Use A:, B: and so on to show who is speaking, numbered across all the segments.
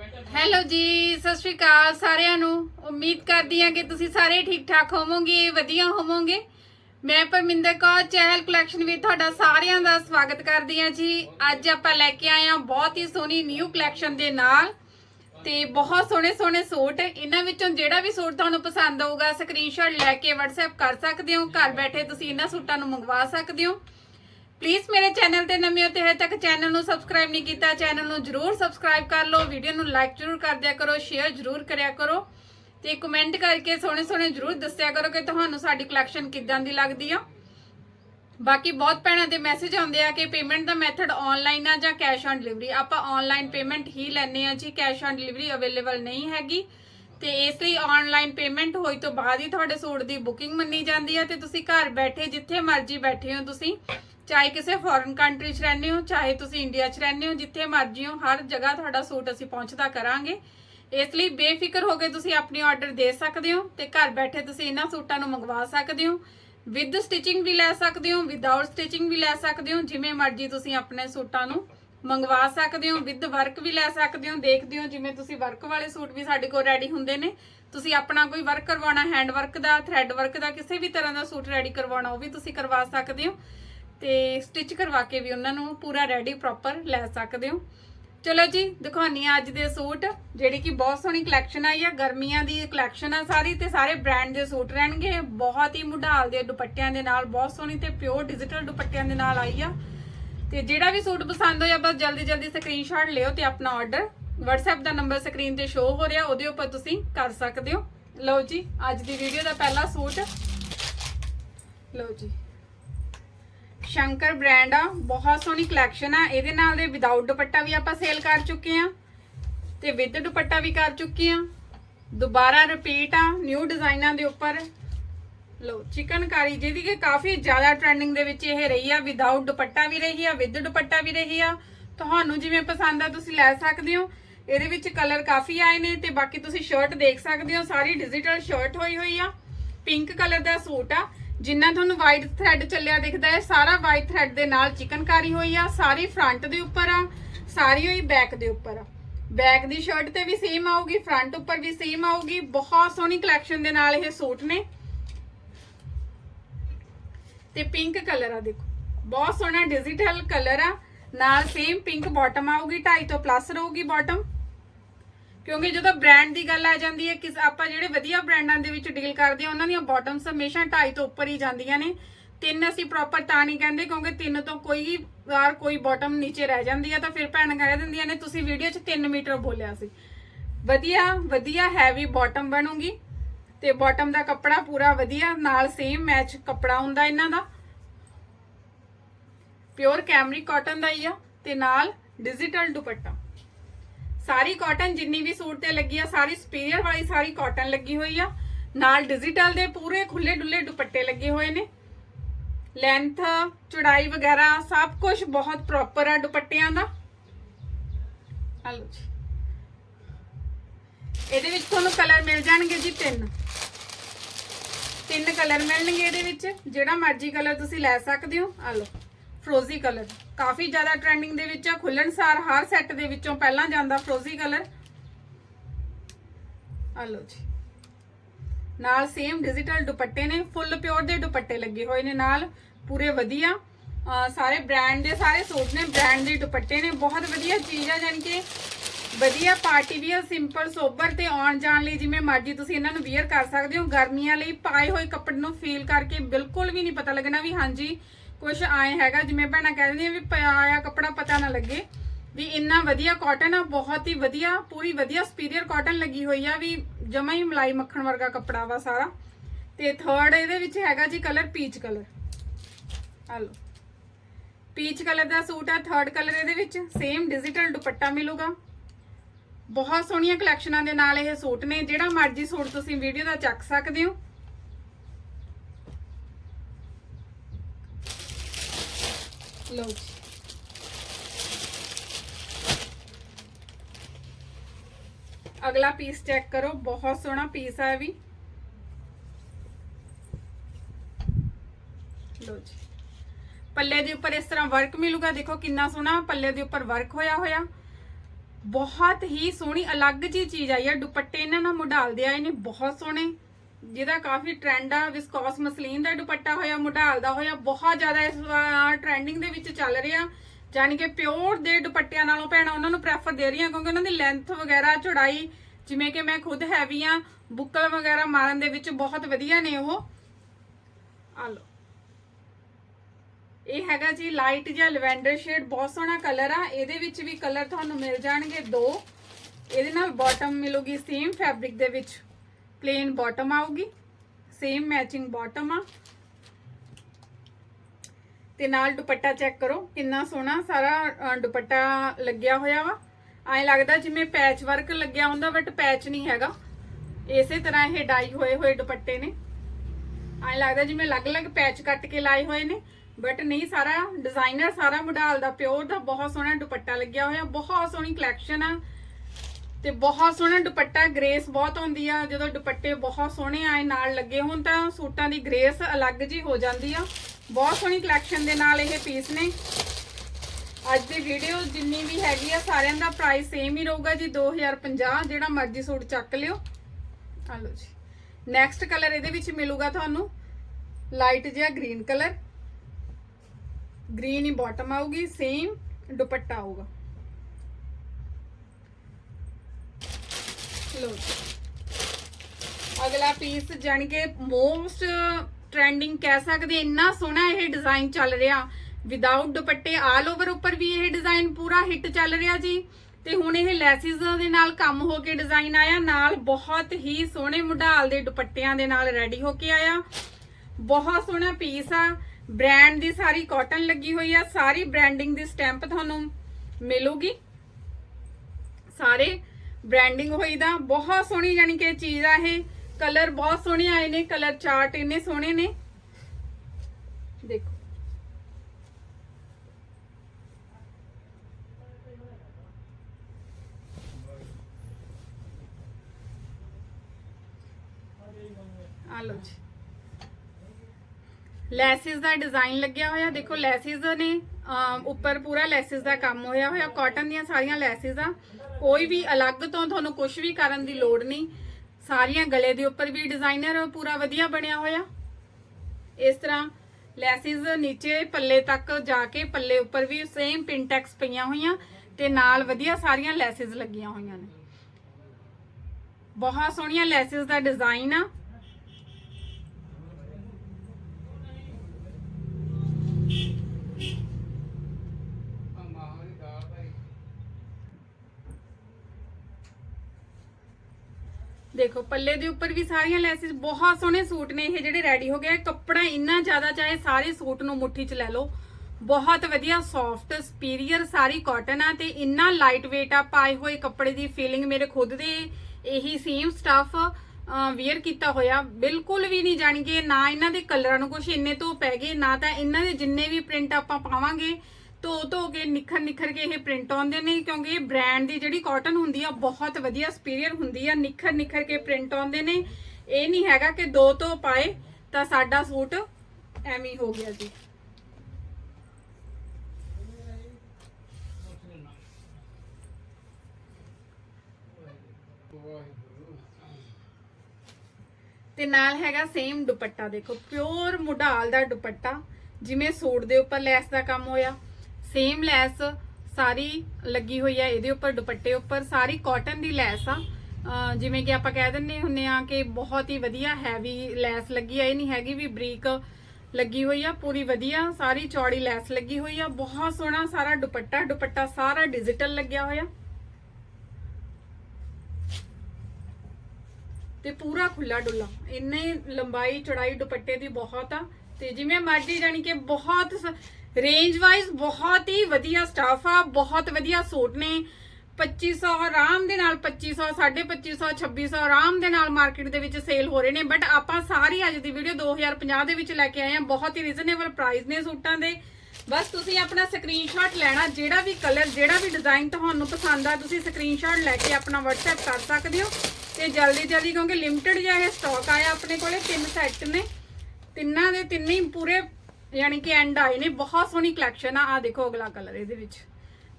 A: Hello ਜੀ, ਸਤਿ ਸ਼੍ਰੀ ਅਕਾਲ ਸਾਰਿਆਂ ਨੂੰ। ਉਮੀਦ ਕਰਦੀ ਹਾਂ ਕਿ ਤੁਸੀਂ ਸਾਰੇ ਠੀਕ ਠਾਕ ਹੋਵੋਗੇ, ਵਧੀਆ ਹੋਵੋਗੇ। ਮੈਂ ਪਰਮਿੰਦਰ ਕੌਰ ਚਹਿਲ ਕਲੈਕਸ਼ਨ ਵਿੱਚ ਤੁਹਾਡਾ ਸਾਰਿਆਂ ਦਾ ਸਵਾਗਤ ਕਰਦੀ ਹਾਂ ਜੀ। ਅੱਜ ਆਪਾਂ ਲੈ ਕੇ ਆਏ ਹਾਂ ਬਹੁਤ ਹੀ ਸੋਹਣੀ ਨਿਊ ਕਲੈਕਸ਼ਨ ਦੇ ਨਾਲ ਤੇ ਬਹੁਤ ਸੋਹਣੇ ਸੋਹਣੇ ਸੂਟ। ਇਹਨਾਂ ਵਿੱਚੋਂ ਜਿਹੜਾ ਵੀ ਸੂਟ ਤੁਹਾਨੂੰ ਪਸੰਦ ਆਊਗਾ ਸਕਰੀਨਸ਼ਾਟ ਲੈ ਕੇ WhatsApp ਕਰ ਸਕਦੇ ਹੋ। ਘਰ ਬੈਠੇ ਤੁਸੀਂ ਇਹਨਾਂ ਸੂਟਾਂ ਨੂੰ ਮੰਗਵਾ ਸਕਦੇ ਹੋ। ਪਲੀਜ਼ ਮੇਰੇ ਚੈਨਲ ਤੇ ਨਵੇਂ ਹੋ ਤੇ ਹਜੇ ਤੱਕ ਚੈਨਲ ਨੂੰ ਸਬਸਕ੍ਰਾਈਬ ਨਹੀਂ ਕੀਤਾ ਚੈਨਲ ਨੂੰ ਜਰੂਰ ਸਬਸਕ੍ਰਾਈਬ ਕਰ ਲਓ ਵੀਡੀਓ ਨੂੰ ਲਾਈਕ ਜਰੂਰ ਕਰ ਦਿਆ ਕਰੋ ਸ਼ੇਅਰ ਜਰੂਰ ਕਰਿਆ ਕਰੋ ਤੇ ਕਮੈਂਟ ਕਰਕੇ ਸੋਹਣੇ ਸੋਹਣੇ ਜਰੂਰ ਦੱਸਿਆ ਕਰੋ ਕਿ ਤੁਹਾਨੂੰ ਸਾਡੀ ਕਲੈਕਸ਼ਨ ਕਿੱਦਾਂ ਦੀ ਲੱਗਦੀ ਆ। ਬਾਕੀ ਬਹੁਤ ਭੈਣਾਂ ਦੇ ਮੈਸੇਜ ਆਉਂਦੇ ਆ ਕਿ ਪੇਮੈਂਟ ਦਾ ਮੈਥਡ ਆਨਲਾਈਨ ਆ ਜਾਂ ਕੈਸ਼ ਔਨ ਡਿਲੀਵਰੀ ਆਪਾਂ ਆਨਲਾਈਨ ਪੇਮੈਂਟ ਹੀ ਲੈਣੇ ਆ ਜੀ ਕੈਸ਼ ਔਨ ਡਿਲੀਵਰੀ ਅਵੇਲੇਬਲ ਨਹੀਂ ਹੈਗੀ ਤੇ ਇਸ ਲਈ ਆਨਲਾਈਨ ਪੇਮੈਂਟ ਹੋਈ ਤੋਂ ਬਾਅਦ ਹੀ ਤੁਹਾਡੇ ਸੂਟ ਦੀ ਬੁਕਿੰਗ ਮੰਨੀ ਜਾਂਦੀ ਆ ਤੇ ਤੁਸੀਂ ਘਰ ਬੈਠੇ ਜਿੱਥੇ ਮਰਜ਼ੀ ਬੈਠੇ ਹੋ ਤੁਸੀਂ। ਚਾਹੇ ਕਿਸੇ ਫੋਰਨ ਕੰਟਰੀ 'ਚ ਰਹਿੰਦੇ ਹੋ, ਚਾਹੇ ਤੁਸੀਂ ਇੰਡੀਆ 'ਚ ਰਹਿੰਦੇ ਹੋ, ਜਿੱਥੇ ਮਰਜ਼ੀ ਹੋ, ਹਰ ਜਗ੍ਹਾ ਤੁਹਾਡਾ ਸੂਟ ਅਸੀਂ ਪਹੁੰਚਦਾ ਕਰਾਂਗੇ। ਇਸ ਲਈ ਬੇਫਿਕਰ ਹੋ ਕੇ ਤੁਸੀਂ ਆਪਣੀ ਆਰਡਰ ਦੇ ਸਕਦੇ ਹੋ ਤੇ ਘਰ ਬੈਠੇ ਤੁਸੀਂ ਇਹਨਾਂ ਸੂਟਾਂ ਨੂੰ ਮੰਗਵਾ ਸਕਦੇ ਹੋ। ਵਿਦ ਸਟਿਚਿੰਗ ਵੀ ਲੈ ਸਕਦੇ ਹੋ ਵਿਦਆਊਟ ਸਟਿਚਿੰਗ ਵੀ ਲੈ ਸਕਦੇ ਹੋ, ਜਿਵੇਂ ਮਰਜ਼ੀ ਤੁਸੀਂ ਆਪਣੇ ਸੂਟਾਂ ਨੂੰ ਮੰਗਵਾ ਸਕਦੇ ਹੋ ਵਿਦ ਵਰਕ ਵੀ ਲੈ ਸਕਦੇ ਹੋ, ਦੇਖਦੇ ਹੋ ਜਿਵੇਂ ਤੁਸੀਂ ਵਰਕ ਵਾਲੇ ਸੂਟ ਵੀ ਸਾਡੇ ਕੋਲ ਰੈਡੀ ਹੁੰਦੇ ਨੇ। ਤੁਸੀਂ ਆਪਣਾ ਕੋਈ ਵਰਕ ਕਰਵਾਉਣਾ ਹੈਂਡ ਵਰਕ ਦਾ ਥ੍ਰੈਡ ਵਰਕ ਦਾ, ਕਿਸੇ ਵੀ ਤਰ੍ਹਾਂ ਦਾ ਸੂਟ ਰੈਡੀ ਕਰਵਾਉਣਾ, ਉਹ ਵੀ ਤੁਸੀਂ ਕਰਵਾ ਸਕਦੇ ਹੋ। ਤੇ ਸਟਿਚ ਕਰਵਾ ਕੇ ਵੀ ਉਹਨਾਂ ਨੂੰ ਪੂਰਾ ਰੈਡੀ ਪ੍ਰੋਪਰ ਲੈ ਸਕਦੇ ਹੋ। ਚਲੋ ਜੀ, ਦਿਖਾਉਣੀ ਆ ਅੱਜ ਦੇ ਸੂਟ, ਜਿਹੜੀ ਕਿ ਬਹੁਤ ਸੋਹਣੀ ਕਲੈਕਸ਼ਨ ਆਈ ਆ। ਗਰਮੀਆਂ ਦੀ ਕਲੈਕਸ਼ਨ ਆ ਸਾਰੀ ਤੇ ਸਾਰੇ ਬ੍ਰਾਂਡ ਦੇ ਸੂਟ ਰਹਿਣਗੇ। ਬਹੁਤ ਹੀ ਮੁਢਾਲ ਦੇ ਦੁਪੱਟਿਆਂ ਦੇ ਨਾਲ, ਬਹੁਤ ਸੋਹਣੀ ਤੇ ਪਿਓਰ ਡਿਜੀਟਲ ਦੁਪੱਟਿਆਂ ਦੇ ਨਾਲ ਆਈ ਆ। ਤੇ ਜਿਹੜਾ ਵੀ ਸੂਟ ਪਸੰਦ ਹੋਇਆ, ਬਸ ਜਲਦੀ ਜਲਦੀ ਸਕਰੀਨਸ਼ਾਟ ਲਿਓ ਤੇ ਆਪਣਾ ਆਰਡਰ WhatsApp ਦਾ ਨੰਬਰ ਸਕਰੀਨ ਤੇ ਸ਼ੋ ਹੋ ਰਿਹਾ, ਉਹਦੇ ਉੱਪਰ ਤੁਸੀਂ ਕਰ ਸਕਦੇ ਹੋ। ਲਓ ਜੀ, ਅੱਜ ਦੀ ਵੀਡੀਓ ਦਾ ਪਹਿਲਾ ਸੂਟ। ਲਓ ਜੀ। ਸ਼ੰਕਰ ਬ੍ਰਾਂਡ ਆ, ਬਹੁਤ ਸੋਹਣੀ ਕਲੈਕਸ਼ਨ ਆ। ਇਹਦੇ ਨਾਲ ਦੇ ਵਿਦਆਊਟ ਦੁਪੱਟਾ ਵੀ ਆਪਾਂ ਸੇਲ ਕਰ ਚੁੱਕੇ ਆ ਤੇ ਵਿਦ ਦੁਪੱਟਾ ਵੀ ਕਰ ਚੁੱਕੇ ਆ। ਦੁਬਾਰਾ ਰਿਪੀਟ ਆ ਨਿਊ ਡਿਜ਼ਾਈਨਾਂ ਦੇ ਉੱਪਰ। ਲੋ ਚਿਕਨਕਾਰੀ ਜਿਹਦੀ ਕਿ ਕਾਫੀ ਜ਼ਿਆਦਾ ਟ੍ਰੈਂਡਿੰਗ ਦੇ ਵਿੱਚ ਇਹ ਰਹੀ ਆ। ਵਿਦਆਊਟ ਦੁਪੱਟਾ ਵੀ ਰਹੀ ਆ ਵਿਦ ਦੁਪੱਟਾ ਵੀ ਰਹੀ ਆ। ਤੁਹਾਨੂੰ ਜਿਵੇਂ ਪਸੰਦ ਆ, ਤੁਸੀਂ ਲੈ ਸਕਦੇ ਹੋ। ਇਹਦੇ ਵਿੱਚ ਕਲਰ ਕਾਫੀ ਆਏ ਨੇ ਤੇ ਬਾਕੀ ਤੁਸੀਂ ਸ਼ਰਟ ਦੇਖ ਸਕਦੇ ਹੋ। ਸਾਰੀ ਡਿਜੀਟਲ ਸ਼ਰਟ ਹੋਈ ਹੋਈ ਆ। ਪਿੰਕ ਕਲਰ ਦਾ ਸੂਟ ਆ। ਜਿੰਨਾ ਤੁਹਾਨੂੰ ਵਾਈਟ ਥ੍ਰੈਡ ਚੱਲਿਆ ਦਿਖਦਾ ਹੈ, ਸਾਰਾ ਵਾਈਟ ਥ੍ਰੈਡ ਦੇ ਨਾਲ ਚਿਕਨਕਾਰੀ ਹੋਈ ਆ, ਸਾਰੀ ਫਰੰਟ ਦੇ ਉੱਪਰ ਆ, ਸਾਰੀ ਹੋਈ ਬੈਕ ਦੇ ਉੱਪਰ ਆ। ਬੈਕ ਦੀ ਸ਼ਰਟ ਤੇ ਵੀ ਸੇਮ ਆਊਗੀ ਫਰੰਟ ਉੱਪਰ ਵੀ ਸੇਮ ਆਊਗੀ, ਬਹੁਤ ਸੋਹਣੀ ਕਲੈਕਸ਼ਨ ਦੇ ਨਾਲ ਇਹ ਸੂਟ ਨੇ। ਤੇ ਪਿੰਕ ਕਲਰ ਆ ਦੇਖੋ, ਬਹੁਤ ਸੋਹਣਾ ਡਿਜੀਟਲ ਕਲਰ ਆ, ਨਾਲ ਸੇਮ ਪਿੰਕ ਬਾਟਮ ਆਊਗੀ 2.5 ਤੋਂ ਪਲੱਸ ਰਹੂਗੀ ਬਾਟਮ ਕਿਉਂਕਿ ਜਦੋਂ ਬ੍ਰਾਂਡ ਦੀ ਗੱਲ ਆ ਜਾਂਦੀ ਹੈ, ਕਿਸ ਆਪਾਂ ਜਿਹੜੇ ਵਧੀਆ ਬ੍ਰਾਂਡਾਂ ਦੇ ਵਿੱਚ ਡੀਲ ਕਰਦੇ ਆ ਉਹਨਾਂ ਦੀਆਂ ਬਾਟਮਸ ਹਮੇਸ਼ਾ 2.5 ਤੋਂ ਉੱਪਰ ਹੀ ਜਾਂਦੀਆਂ ਨੇ। ਤਿੰਨ ਅਸੀਂ ਪ੍ਰੋਪਰ ਤਾਂ ਨਹੀਂ ਕਹਿੰਦੇ, ਕਿਉਂਕਿ ਤਿੰਨ ਤੋਂ ਕੋਈ ਵਾਰ ਕੋਈ ਬਾਟਮ ਨੀਚੇ ਰਹਿ ਜਾਂਦੀ ਆ, ਤਾਂ ਫਿਰ ਭੈਣ ਕਹਿ ਦਿੰਦੀਆਂ ਨੇ, ਤੁਸੀਂ ਵੀਡੀਓ 'ਚ 3 ਮੀਟਰ ਬੋਲਿਆ ਸੀ। ਵਧੀਆ ਵਧੀਆ ਹੈਵੀ ਬਾਟਮ ਬਣੂਗੀ ਤੇ ਬਾਟਮ ਦਾ ਕੱਪੜਾ ਪੂਰਾ ਵਧੀਆ, ਨਾਲ ਸੇਮ ਮੈਚ ਕੱਪੜਾ ਹੁੰਦਾ ਇਹਨਾਂ ਦਾ। ਪਿਓਰ ਕੈਮਰੀ ਕਾਟਨ ਦਾ ਹੀ ਆ ਤੇ ਨਾਲ ਡਿਜੀਟਲ ਦੁਪੱਟਾ। ਸਾਰੀ ਕਾਟਨ ਜਿੰਨੀ ਵੀ ਸੂਟ ਤੇ ਲੱਗੀ ਆ, ਸਾਰੀ ਸੁਪੀਰੀਅਰ ਵਾਲੀ ਸਾਰੀ ਕਾਟਨ ਲੱਗੀ ਹੋਈ ਆ। ਨਾਲ ਡਿਜੀਟਲ ਦੇ ਪੂਰੇ ਖੁੱਲੇ ਡੁੱਲੇ ਦੁਪੱਟੇ ਲੱਗੇ ਹੋਏ ਨੇ। ਲੈਂਥ ਚੌੜਾਈ ਵਗੈਰਾ, ਸਭ ਕੁਝ ਬਹੁਤ ਪ੍ਰੋਪਰ ਆ ਦੁਪੱਟਿਆਂ ਦਾ। ਹਲੋ ਜੀ। ਇਹਦੇ ਵਿੱਚ ਤੁਹਾਨੂੰ ਕਲਰ ਮਿਲ ਜਾਣਗੇ ਜੀ ਤਿੰਨ। ਤਿੰਨ ਕਲਰ ਮਿਲਣਗੇ ਇਹਦੇ ਵਿੱਚ। ਜਿਹੜਾ ਮਰਜ਼ੀ ਕਲਰ ਤੁਸੀਂ ਲੈ ਸਕਦੇ ਹੋ। ਆ ਲਓ ਫਰੋਜ਼ੀ ਕਲਰ ਕਾਫੀ ਜ਼ਿਆਦਾ ਟ੍ਰੈਂਡਿੰਗ ਦੇ ਵਿੱਚ ਆ ਖੁੱਲਣਸਾਰ ਹਰ ਸੈੱਟ ਦੇ ਵਿੱਚੋਂ ਪਹਿਲਾਂ ਜਾਂਦਾ ਫਰੋਜ਼ੀ ਕਲਰ ਆ ਲਓ ਜੀ। ਨਾਲ ਸੇਮ ਡਿਜੀਟਲ ਦੁਪੱਟੇ ਨੇ ਫੁੱਲ ਪਿਓਰ ਦੇ ਦੁਪੱਟੇ ਲੱਗੇ ਹੋਏ ਨੇ ਨਾਲ, ਪੂਰੇ ਵਧੀਆ। ਸਾਰੇ ਬ੍ਰਾਂਡ ਦੇ, ਸਾਰੇ ਸੂਟ ਨੇ ਬ੍ਰਾਂਡ ਦੇ ਦੁਪੱਟੇ ਨੇ, ਬਹੁਤ ਵਧੀਆ ਚੀਜ਼ ਆ ਜਾਨ ਕਿ ਵਧੀਆ ਪਾਰਟੀ ਵੀਅਰ ਸਿੰਪਲ ਸੋਬਰ ਤੇ ਆਉਣ ਜਾਣ ਲਈ ਜਿਵੇਂ ਮਰਜ਼ੀ ਤੁਸੀਂ ਇਹਨਾਂ ਨੂੰ ਵੀਅਰ ਕਰ ਸਕਦੇ ਹੋ। ਗਰਮੀਆਂ ਲਈ ਪਾਏ ਹੋਏ ਕੱਪੜੇ ਨੂੰ ਫੀਲ ਕਰਕੇ ਬਿਲਕੁਲ ਵੀ ਨਹੀਂ ਪਤਾ ਲੱਗਣਾ ਵੀ ਹਾਂਜੀ ਕੁਝ ਆਏ ਹੈਗਾ, ਜਿਵੇਂ ਭੈਣਾਂ ਕਹਿ ਦਿੰਦੀਆਂ ਵੀ ਪਿਆ ਆਇਆ ਕੱਪੜਾ ਪਤਾ ਨਾ ਲੱਗੇ, ਵੀ ਇੰਨਾ ਵਧੀਆ ਕਾਟਨ ਆ, ਬਹੁਤ ਹੀ ਵਧੀਆ, ਪੂਰੀ ਵਧੀਆ ਸੁਪੀਰੀਅਰ ਕਾਟਨ ਲੱਗੀ ਹੋਈ ਆ, ਵੀ ਜਮਾ ਹੀ ਮਲਾਈ ਮੱਖਣ ਵਰਗਾ ਕੱਪੜਾ ਵਾ ਸਾਰਾ। ਤੇ ਥਰਡ ਇਹਦੇ ਵਿੱਚ ਹੈਗਾ ਜੀ ਕਲਰ ਪੀਚ ਕਲਰ ਆ ਲਓ। ਪੀਚ ਕਲਰ ਦਾ ਸੂਟ ਆ ਥਰਡ ਕਲਰ ਇਹਦੇ ਵਿੱਚ ਸੇਮ ਡਿਜੀਟਲ ਦੁਪੱਟਾ ਮਿਲੂਗਾ। ਬਹੁਤ ਸੋਹਣੀਆਂ ਕਲੈਕਸ਼ਨਾਂ ਦੇ ਨਾਲ ਇਹ ਸੂਟ ਨੇ, ਜਿਹੜਾ ਮਰਜ਼ੀ ਸੂਟ ਤੁਸੀਂ ਵੀਡੀਓ ਦਾ ਚੱਕ ਸਕਦੇ ਹੋ। ਲਓ ਜੀ ਅਗਲਾ ਪੀਸ ਚੈੱਕ ਕਰੋ, ਬਹੁਤ ਸੋਹਣਾ ਪੀਸ ਆ ਵੀ। ਲਓ ਜੀ ਪੱਲੇ ਦੇ ਉੱਪਰ ਇਸ ਤਰ੍ਹਾਂ ਵਰਕ ਮਿਲੂਗਾ, ਦੇਖੋ ਕਿੰਨਾ ਸੋਹਣਾ, ਪੱਲੇ ਦੇ ਉੱਪਰ ਵਰਕ ਹੋਇਆ ਹੋਇਆ। ਬਹੁਤ ਹੀ ਸੋਹਣੀ, ਅਲੱਗ ਜੀ ਚੀਜ਼ ਆਈ ਆ, ਦੁਪੱਟੇ ਇਹਨਾਂ ਨਾਲ ਮੁਢਾਲਦੇ ਆਏ ਨੇ ਬਹੁਤ ਸੋਹਣੇ। ਜਿਹਦਾ ਕਾਫੀ ਟ੍ਰੈਂਡ ਆ ਵਿਸਕੋਸ ਮਸਲੀਨ ਦਾ ਦੁਪੱਟਾ ਹੋਇਆ, ਮੁਢਾਲ ਦਾ ਹੋਇਆ, ਬਹੁਤ ਜ਼ਿਆਦਾ ਇਸ ਵਾਰ ਟ੍ਰੈਂਡਿੰਗ ਦੇ ਵਿੱਚ ਚੱਲ ਰਿਹਾ। ਜਾਣੀ ਕਿ ਪਿਓਰ ਦੇ ਦੁਪੱਟਿਆਂ ਨਾਲੋਂ ਭੈਣਾਂ, ਉਹਨਾਂ ਨੂੰ ਪ੍ਰੈਫਰ ਦੇ ਰਹੀਆਂ ਕਿਉਂਕਿ ਉਹਨਾਂ ਦੀ ਲੈਂਥ ਵਗੈਰਾ, ਚੌੜਾਈ, ਜਿਵੇਂ ਕਿ ਮੈਂ ਖੁਦ ਹੈਵੀ ਆ ਬੁੱਕਲ ਵਗੈਰਾ ਮਾਰਨ ਦੇ ਵਿੱਚ ਬਹੁਤ ਵਧੀਆ ਨੇ ਉਹ। ਆ ਲਓ। ਇਹ ਹੈਗਾ ਜੀ ਲਾਈਟ ਜਿਹਾ ਲਵੈਂਡਰ ਸ਼ੇਡ ਬਹੁਤ ਸੋਹਣਾ ਕਲਰ ਆ। ਇਹਦੇ ਵਿੱਚ ਵੀ ਕਲਰ ਤੁਹਾਨੂੰ ਮਿਲ ਜਾਣਗੇ ਦੋ। ਇਹਦੇ ਨਾਲ ਬਾਟਮ ਮਿਲੂਗੀ ਸੇਮ ਫੈਬਰਿਕ ਦੇ ਵਿੱਚ। ਪਲੇਨ ਬਾਟਮ ਆਊਗੀ ਸੇਮ ਮੈਚਿੰਗ ਬਾਟਮ ਆ। ਤੇ ਨਾਲ ਦੁਪੱਟਾ ਚੈੱਕ ਕਰੋ, ਕਿੰਨਾ ਸੋਹਣਾ ਸਾਰਾ ਦੁਪੱਟਾ ਲੱਗਿਆ ਹੋਇਆ ਵਾ। ਐਂ ਲੱਗਦਾ ਜਿਵੇਂ ਪੈਚ ਵਰਕ ਲੱਗਿਆ ਹੁੰਦਾ ਬਟ ਪੈਚ ਨਹੀਂ ਹੈਗਾ। ਇਸੇ ਤਰ੍ਹਾਂ ਇਹ ਡਾਈ ਹੋਏ ਹੋਏ ਦੁਪੱਟੇ ਨੇ। ਐਂ ਲੱਗਦਾ ਜਿਵੇਂ ਅਲੱਗ-ਅਲੱਗ ਪੈਚ ਕੱਟ ਕੇ ਲਾਏ ਹੋਏ ਨੇ। ਬਟ ਨਹੀਂ, ਸਾਰਾ ਡਿਜ਼ਾਈਨਰ ਸਾਰਾ ਮੋਡਲ ਦਾ ਪਿਓਰ ਦਾ ਬਹੁਤ ਸੋਹਣਾ ਦੁਪੱਟਾ ਲੱਗਿਆ ਹੋਇਆ। ਬਹੁਤ ਸੋਹਣੀ ਕਲੈਕਸ਼ਨ ਆ। ਤੇ ਬਹੁਤ ਸੋਹਣਾ ਦੁਪੱਟਾ, ਗ੍ਰੇਸ ਬਹੁਤ ਆਉਂਦੀ ਆ। ਜਦੋਂ ਦੁਪੱਟੇ ਬਹੁਤ ਸੋਹਣੇ ਆਏ, ਨਾਲ ਲੱਗੇ ਹੋਣ ਤਾਂ ਸੂਟਾਂ ਦੀ ਗ੍ਰੇਸ ਅਲੱਗ ਜੀ ਹੋ ਜਾਂਦੀ ਆ। ਬਹੁਤ ਸੋਹਣੀ ਕਲੈਕਸ਼ਨ ਦੇ ਨਾਲ ਇਹ ਪੀਸ ਨੇ। ਅੱਜ ਦੀ ਵੀਡੀਓ ਜਿੰਨੀ ਵੀ ਹੈਗੀ ਆ, ਸਾਰਿਆਂ ਦਾ ਪ੍ਰਾਈਸ ਸੇਮ ਹੀ ਰਹੂਗਾ ਜੀ 2050 ਜਿਹੜਾ ਮਰਜ਼ੀ ਸੂਟ ਚੱਕ ਲਿਓ। ਆ ਲਓ ਜੀ। ਨੈਕਸਟ ਕਲਰ ਇਹਦੇ ਵਿੱਚ ਮਿਲੂਗਾ ਤੁਹਾਨੂੰ। ਲਾਈਟ ਜਿਹਾ ਗ੍ਰੀਨ ਕਲਰ ਗ੍ਰੀਨ ਹੀ ਬਾਟਮ ਆਊਗੀ ਸੇਮ ਦੁਪੱਟਾ ਆਊਗਾ। ਲੋ ਅਗਲਾ ਪੀਸ ਜਾਣੀ ਕਿ ਮੋਸਟ ਟ੍ਰੈਂਡਿੰਗ ਕਹਿ ਸਕਦੇ, ਇੰਨਾ ਸੋਹਣਾ ਇਹ ਡਿਜ਼ਾਈਨ ਚੱਲ ਰਿਹਾ। ਵਿਦਆਊਟ ਦੁਪੱਟੇ ਆਲ ਓਵਰ ਉੱਪਰ ਵੀ ਇਹ ਡਿਜ਼ਾਈਨ ਪੂਰਾ ਹਿੱਟ ਚੱਲ ਰਿਹਾ ਜੀ। ਤੇ ਹੁਣ ਇਹ ਲੈਸਿਸ ਦੇ ਨਾਲ ਕੰਮ ਹੋ ਕੇ ਡਿਜ਼ਾਈਨ ਆਇਆ, ਨਾਲ ਬਹੁਤ ਹੀ ਸੋਹਣੇ ਮੁਢਾਲ ਦੇ ਦੁਪੱਟਿਆਂ ਦੇ ਨਾਲ ਰੈਡੀ ਹੋ ਕੇ ਆਇਆ। ਬਹੁਤ ਸੋਹਣਾ ਪੀਸ ਆ। ਬ੍ਰਾਂਡ ਦੀ ਸਾਰੀ ਕਾਟਨ ਲੱਗੀ ਹੋਈ ਆ। ਸਾਰੀ ਬ੍ਰਾਂਡਿੰਗ ਦੀ ਸਟੈਂਪ ਤੁਹਾਨੂੰ ਮਿਲੂਗੀ। ਸਾਰੇ ਬ੍ਰਾਂਡਿੰਗ ਹੋਈ ਦਾ ਬਹੁਤ ਸੋਹਣੀ ਜਾਨੀ ਕਿ ਚੀਜ਼ ਆ ਇਹ। ਕਲਰ ਬਹੁਤ ਸੋਹਣੇ ਆਏ ਨੇ ਕਲਰ ਚਾਰਟ ਇੰਨੇ ਸੋਹਣੇ ਨੇ। ਦੇਖੋ। ਆ ਲਓ ਜੀ। ਲੈਸਿਸ ਦਾ ਡਿਜ਼ਾਈਨ ਲੱਗਿਆ ਹੋਇਆ ਦੇਖੋ ਲੈਸਿਸ ਨੇ ਅਮ, ਉੱਪਰ ਪੂਰਾ ਲੈਸਿਸ ਦਾ ਕੰਮ ਹੋਇਆ ਹੋਇਆ ਕਾਟਨ ਦੀਆਂ ਸਾਰੀਆਂ ਲੈਸਿਸ ਆ। ਕੋਈ ਵੀ ਅਲੱਗ ਤੋਂ ਤੁਹਾਨੂੰ ਕੁਝ ਵੀ ਕਰਨ ਦੀ ਲੋੜ ਨਹੀਂ। ਸਾਰੀਆਂ ਗਲੇ ਦੇ ਉੱਪਰ ਵੀ ਡਿਜ਼ਾਈਨਰ ਪੂਰਾ ਵਧੀਆ ਬਣਿਆ ਹੋਇਆ। ਇਸ ਤਰ੍ਹਾਂ ਲੈਸਿਸ ਨੀਚੇ ਪੱਲੇ ਤੱਕ ਜਾ ਕੇ ਪੱਲੇ ਉੱਪਰ ਵੀ ਸੇਮ ਪਿੰਟੈਕਸ ਪਈਆਂ ਹੋਈਆਂ ਤੇ ਨਾਲ ਵਧੀਆ ਸਾਰੀਆਂ ਲੈਸਿਸ ਲੱਗੀਆਂ ਹੋਈਆਂ ਨੇ। ਬਹੁਤ ਸੋਹਣੀਆਂ ਲੈਸਿਸ ਦਾ ਡਿਜ਼ਾਈਨ ਆ। ਦੇਖੋ, ਪੱਲੇ ਦੇ ਉੱਪਰ ਵੀ ਸਾਰੀਆਂ ਲੈਸਿਸ, ਬਹੁਤ ਸੋਹਣੇ ਸੂਟ ਨੇ ਇਹ ਜਿਹੜੇ ਰੈਡੀ ਹੋ ਗਏ ਕੱਪੜਾ ਇੰਨਾ ਜ਼ਿਆਦਾ ਚਾਹੇ ਸਾਰੇ ਸੂਟ ਨੂੰ ਮੁੱਠੀ 'ਚ ਲੈ ਲਓ। ਬਹੁਤ ਵਧੀਆ ਸੌਫਟ ਸਪੀਰੀਅਰ ਸਾਰੀ ਕਾਟਨ ਆ ਤੇ ਇੰਨਾ ਲਾਈਟ weight ਆ, ਪਾਏ ਹੋਏ ਕੱਪੜੇ ਦੀ ਫੀਲਿੰਗ ਮੇਰੇ ਖੁਦ ਦੇ ਇਹੀ ਸੇਮ ਸਟਫ ਵੇਅਰ ਕੀਤਾ ਹੋਇਆ। ਬਿਲਕੁਲ ਵੀ ਨਹੀਂ ਜਾਣਗੇ ਨਾ ਇਹਨਾਂ ਦੇ ਕਲਰਾਂ ਨੂੰ ਕੁਝ ਇੰਨੇ ਤੋਂ ਪੈ ਗਏ, ਨਾ ਤਾਂ ਇਹਨਾਂ ਦੇ ਜਿੰਨੇ ਵੀ ਪ੍ਰਿੰਟ ਆਪਾਂ ਪਾਵਾਂਗੇ। ਧੋ ਧੋ ਕੇ ਨਿਖਰ ਨਿਖਰ ਕੇ ਇਹ ਪ੍ਰਿੰਟ ਆਉਂਦੇ ਨੇ, ਕਿਉਂਕਿ ਇਹ ਬ੍ਰਾਂਡ ਦੀ ਜਿਹੜੀ ਕਾਟਨ ਹੁੰਦੀ ਆ ਬਹੁਤ ਵਧੀਆ ਸਪੀਰੀਅਰ ਹੁੰਦੀ ਆ। ਨਿਖਰ ਨਿਖਰ ਕੇ ਪ੍ਰਿੰਟ ਆਉਂਦੇ ਨੇ। ਇਹ ਨਹੀਂ ਹੈਗਾ ਕਿ ਦੋ ਧੋ ਪਾਏ, ਤਾਂ ਸਾਡਾ ਸੂਟ ਐਵੇਂ ਹੋ ਗਿਆ ਜੀ। ਤੇ ਨਾਲ ਹੈਗਾ ਸੇਮ ਦੁਪੱਟਾ, ਦੇਖੋ ਪਿਓਰ ਮੁਢਾਲ ਦਾ ਦੁਪੱਟਾ, ਜਿਵੇਂ ਸੂਟ ਦੇ ਉੱਪਰ ਲੈਸ ਦਾ ਕੰਮ ਹੋਇਆ। ਸੇਮ ਲੈਸ ਸਾਰੀ ਲੱਗੀ ਹੋਈ ਹੈ ਇਹਦੇ ਉੱਪਰ, ਦੁਪੱਟੇ ਉੱਪਰ, ਸਾਰੀ ਕਾਟਨ ਦੀ ਲੈਸ ਆ। ਜਿਵੇਂ ਕਿ ਆਪਾਂ ਕਹਿ ਦਿੰਨੇ ਹੁੰਨੇ ਆ ਕਿ ਬਹੁਤ ਹੀ ਵਧੀਆ ਹੈਵੀ ਲੈਸ ਲੱਗੀ ਆ। ਇਹ ਨਹੀਂ ਹੈਗੀ ਵੀ ਬਰੀਕ ਲੱਗੀ ਹੋਈ ਆ, ਪੂਰੀ ਵਧੀਆ, ਸਾਰੀ ਚੌੜੀ ਲੈਸ ਲੱਗੀ ਹੋਈ ਆ। ਬਹੁਤ ਸੋਹਣਾ ਸਾਰਾ ਦੁਪੱਟਾ ਦੁਪੱਟਾ ਸਾਰਾ ਡਿਜੀਟਲ ਲੱਗਿਆ ਹੋਇਆ। ਤੇ ਪੂਰਾ ਖੁੱਲਾ ਡੁੱਲਾ। ਇੰਨੇ ਲੰਬਾਈ, ਚੌੜਾਈ ਦੁਪੱਟੇ ਦੀ ਬਹੁਤ ਆ। ਤੇ ਜਿਵੇਂ ਮਰਜ਼ੀ ਜਾਨੀ ਕਿ ਬਹੁਤ ਰੇਂਜ ਵਾਈਜ਼ ਬਹੁਤ ਹੀ ਵਧੀਆ ਸਟਾਫ ਆ, ਬਹੁਤ ਵਧੀਆ ਸੂਟ ਨੇ। 2500 ਆਰਾਮ ਦੇ ਨਾਲ 2500 2500 2600 ਆਰਾਮ ਦੇ ਨਾਲ ਮਾਰਕੀਟ ਦੇ ਵਿੱਚ ਸੇਲ ਹੋ ਰਹੇ ਨੇ। ਬਟ ਆਪਾਂ ਸਾਰੀ ਅੱਜ ਦੀ ਵੀਡੀਓ 2050 ਦੇ ਵਿੱਚ ਲੈ ਕੇ ਆਏ ਆ ਬਹੁਤ ਹੀ ਰੀਜ਼ਨੇਬਲ ਪ੍ਰਾਈਸ ਨੇ ਸੂਟਾਂ ਦੇ। ਬਸ ਤੁਸੀਂ ਆਪਣਾ ਸਕਰੀਨਸ਼ਾਟ ਲੈਣਾ, ਜਿਹੜਾ ਵੀ ਕਲਰ ਜਿਹੜਾ ਵੀ ਡਿਜ਼ਾਈਨ ਤੁਹਾਨੂੰ ਪਸੰਦ ਆ, ਤੁਸੀਂ ਸਕਰੀਨਸ਼ਾਟ ਲੈ ਕੇ ਆਪਣਾ WhatsApp ਕਰ ਸਕਦੇ ਹੋ। ਤੇ ਜਲਦੀ ਜਲਦੀ, ਕਿਉਂਕਿ ਲਿਮਟਿਡ ਜਿਹਾ ਇਹ ਸਟਾਕ ਆਇਆ ਆਪਣੇ ਕੋਲੇ, ਤਿੰਨ ਸੈੱਟ ਨੇ। ਤਿੰਨਾਂ ਦੇ ਤਿੰਨੇ ਹੀ ਪੂਰੇ ਯਾਨੀ ਕਿ ਐਂਡ ਆਏ ਨੇ ਬਹੁਤ ਸੋਹਣੀ ਕਲੈਕਸ਼ਨ ਆ। ਆ ਦੇਖੋ ਅਗਲਾ ਕਲਰ ਇਹਦੇ ਵਿੱਚ।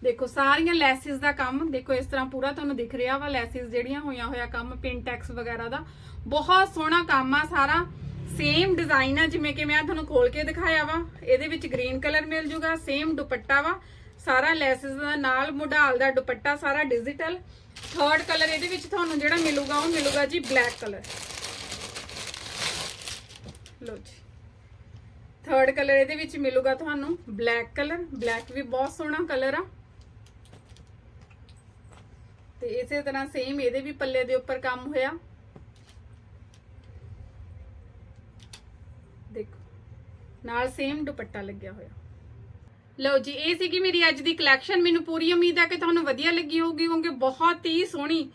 A: ਦੇਖੋ, ਸਾਰੀਆਂ ਲੈਸਿਸ ਦਾ ਕੰਮ, ਦੇਖੋ ਇਸ ਤਰ੍ਹਾਂ ਪੂਰਾ ਤੁਹਾਨੂੰ ਦਿਖ ਰਿਹਾ ਵਾ, ਲੈਸਿਸ ਜਿਹੜੀਆਂ ਹੋਈਆਂ ਹੋਇਆ ਕੰਮ ਪਿੰਟੈਕਸ ਵਗੈਰਾ ਦਾ। ਬਹੁਤ ਸੋਹਣਾ ਕੰਮ ਆ ਸਾਰਾ। ਸੇਮ ਡਿਜ਼ਾਈਨ ਆ, ਜਿਵੇਂ ਕਿ ਮੈਂ ਤੁਹਾਨੂੰ ਖੋਲ ਕੇ ਦਿਖਾਇਆ ਵਾ। ਇਹਦੇ ਵਿੱਚ ਗ੍ਰੀਨ ਕਲਰ ਮਿਲ ਜੂਗਾ ਸੇਮ ਦੁਪੱਟਾ ਵਾ। ਸਾਰਾ ਲੈਸਿਸ ਦਾ ਨਾਲ ਮੁਢਾਲ ਦਾ ਦੁਪੱਟਾ, ਸਾਰਾ ਡਿਜੀਟਲ ਥਰਡ ਕਲਰ ਇਹਦੇ ਵਿੱਚ ਤੁਹਾਨੂੰ ਜਿਹੜਾ ਮਿਲੂਗਾ, ਉਹ ਮਿਲੂਗਾ ਜੀ ਬਲੈਕ ਕਲਰ ਲੋ ਜੀ। ਥਰਡ ਕਲਰ ਇਹਦੇ ਵਿੱਚ ਮਿਲੂਗਾ ਤੁਹਾਨੂੰ। ਬਲੈਕ ਕਲਰ ਬਲੈਕ ਵੀ ਬਹੁਤ ਸੋਹਣਾ ਕਲਰ ਆ। ਤੇ ਇਸੇ ਤਰ੍ਹਾਂ ਸੇਮ ਇਹਦੇ ਵੀ ਪੱਲੇ ਦੇ ਉੱਪਰ ਕੰਮ ਹੋਇਆ। ਦੇਖੋ, ਨਾਲ ਸੇਮ ਦੁਪੱਟਾ ਲੱਗਿਆ ਹੋਇਆ। ਲਓ ਜੀ, ਇਹ ਸੀਗੀ ਮੇਰੀ ਅੱਜ ਦੀ ਕਲੈਕਸ਼ਨ ਮੈਨੂੰ ਪੂਰੀ ਉਮੀਦ ਹੈ ਕਿ ਤੁਹਾਨੂੰ ਵਧੀਆ ਲੱਗੀ ਹੋਊਗੀ, ਕਿਉਂਕਿ ਬਹੁਤ ਹੀ ਸੋਹਣੀ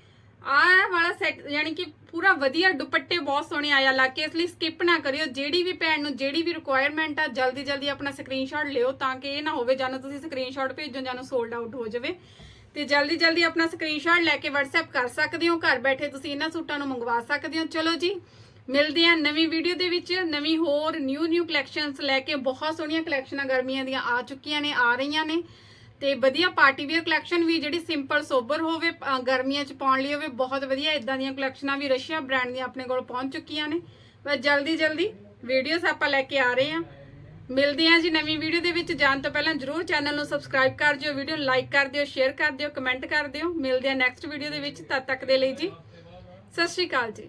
A: ਆਹ ਵਾਲਾ ਸੈਟ ਯਾਨੀ ਕਿ ਪੂਰਾ ਵਧੀਆ ਦੁਪੱਟੇ ਬਹੁਤ ਸੋਹਣੇ ਆਇਆ ਲਾ ਕੇ, ਇਸ ਲਈ ਸਕਿਪ ਨਾ ਕਰਿਓ। ਜਿਹੜੀ ਵੀ ਭੈਣ ਨੂੰ ਜਿਹੜੀ ਵੀ ਰਿਕੁਆਇਰਮੈਂਟ ਆ, ਜਲਦੀ ਜਲਦੀ ਆਪਣਾ ਸਕਰੀਨਸ਼ਾਟ ਲਿਓ ਤਾਂ ਕਿ ਇਹ ਨਾ ਹੋਵੇ ਜਾਨੂੰ ਤੁਸੀਂ ਸਕਰੀਨਸ਼ਾਟ ਭੇਜੋ, ਜਾਨੂੰ ਸੋਲਡ ਆਊਟ ਹੋ ਜਾਵੇ। ਤੇ ਜਲਦੀ ਜਲਦੀ ਆਪਣਾ ਸਕਰੀਨਸ਼ਾਟ ਲੈ ਕੇ WhatsApp ਕਰ ਸਕਦੇ ਹੋ, ਘਰ ਬੈਠੇ ਤੁਸੀਂ ਇਹਨਾਂ ਸੂਟਾਂ ਨੂੰ ਮੰਗਵਾ ਸਕਦੇ ਹੋ। ਚਲੋ ਜੀ, ਮਿਲਦੇ ਆ ਨਵੀਂ ਵੀਡੀਓ ਦੇ ਵਿੱਚ, ਨਵੀਂ ਹੋਰ ਨਿਊ ਨਿਊ ਕਲੈਕਸ਼ਨਸ ਲੈ ਕੇ, ਬਹੁਤ ਸੋਹਣੀਆਂ ਕਲੈਕਸ਼ਨਾਂ ਗਰਮੀਆਂ ਦੀਆਂ ਆ ਚੁੱਕੀਆਂ ਨੇ, ਆ ਰਹੀਆਂ ਨੇ। ਤੇ ਵਧੀਆ ਪਾਰਟੀ ਵੇਅਰ ਕਲੈਕਸ਼ਨ ਵੀ, ਜਿਹੜੀ ਸਿੰਪਲ ਸੋਬਰ ਹੋਵੇ ਗਰਮੀਆਂ 'ਚ ਪਾਉਣ ਲਈ ਹੋਵੇ, ਬਹੁਤ ਵਧੀਆ ਇਦਾਂ ਦੀਆਂ ਕਲੈਕਸ਼ਨਾਂ ਵੀ ਰਸ਼ੀਆ ਬ੍ਰਾਂਡ ਦੀਆਂ ਆਪਣੇ ਕੋਲ ਪਹੁੰਚ ਚੁੱਕੀਆਂ ਨੇ। ਬਸ ਜਲਦੀ ਜਲਦੀ ਵੀਡੀਓਸ ਆਪਾਂ ਲੈ ਕੇ ਆ ਰਹੇ ਹਾਂ। ਮਿਲਦੇ ਹਾਂ ਜੀ ਨਵੀਂ ਵੀਡੀਓ ਦੇ ਵਿੱਚ। ਜਾਣ ਤੋਂ ਪਹਿਲਾਂ ਜਰੂਰ ਚੈਨਲ ਨੂੰ ਸਬਸਕ੍ਰਾਈਬ ਕਰ ਦਿਓ ਵੀਡੀਓ ਲਾਈਕ ਕਰ ਦਿਓ ਸ਼ੇਅਰ ਕਰ ਦਿਓ ਕਮੈਂਟ ਕਰ ਦਿਓ। ਮਿਲਦੇ ਹਾਂ ਨੈਕਸਟ ਵੀਡੀਓ ਦੇ ਵਿੱਚ। ਤਦ ਤੱਕ ਦੇ ਲਈ ਜੀ, ਸਤਿ ਸ਼੍ਰੀ ਅਕਾਲ ਜੀ।